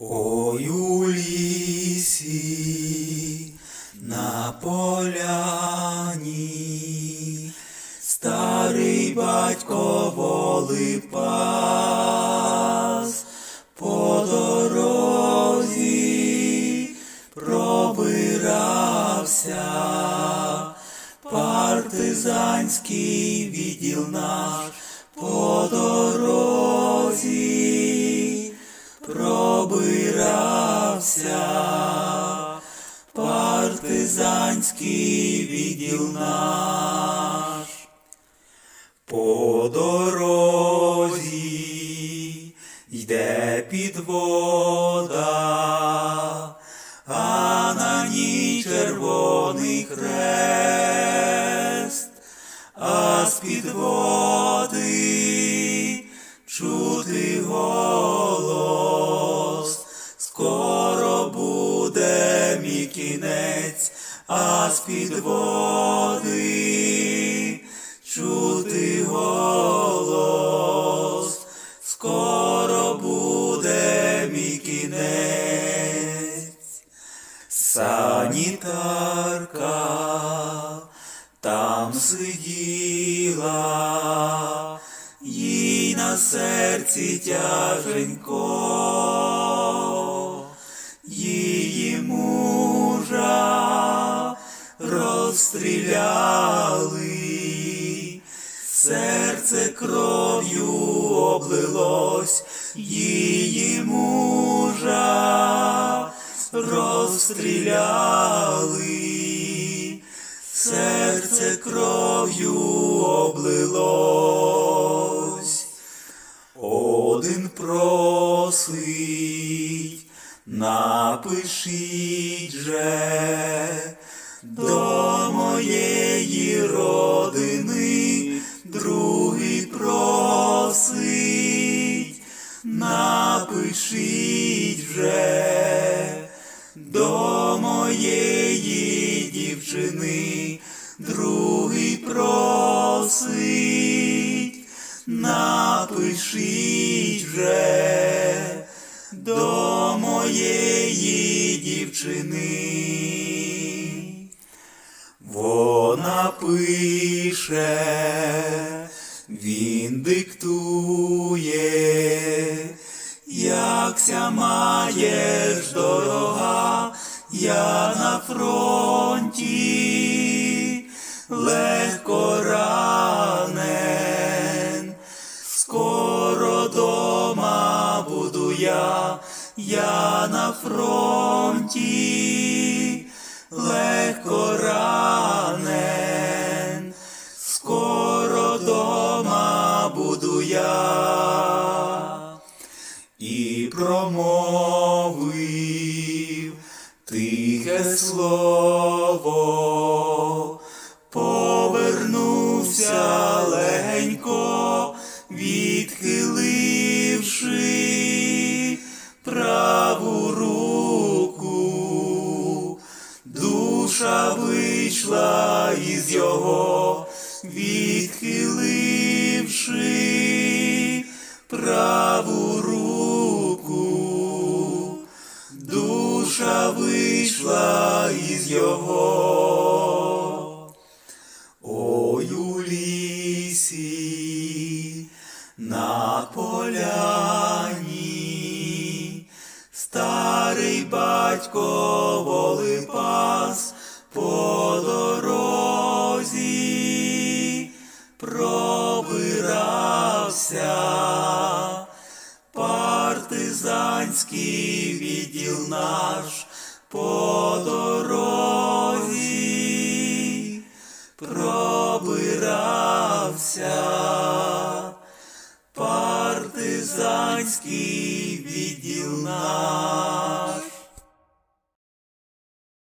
Ой у на поляні старий батько воли пас по дорозі пробирався. Партизанський відділ наш партизанський відділ наш. По дорозі йде підвода, а з підводи чути голос, скоро буде мій кінець. Санітарка там сиділа, їй на серці тяженько, розстріляли, серце кров'ю облилось, її мужа розстріляли, серце кров'ю облилось. Один просить, напишіть же до до моєї дівчини, другий просить, напишіть вже до моєї дівчини. Вона пише, він диктує, якся маєш дорога, я на фронті, легко ранен, скоро дома буду я, я на фронті, легко ранен, тихе слово, повернувся легенько, відхиливши праву руку, душа вийшла із його, старий батько воли пас по дорозі пробирався. Партизанський відділ наш по дорозі пробирався партизанський відділ наш.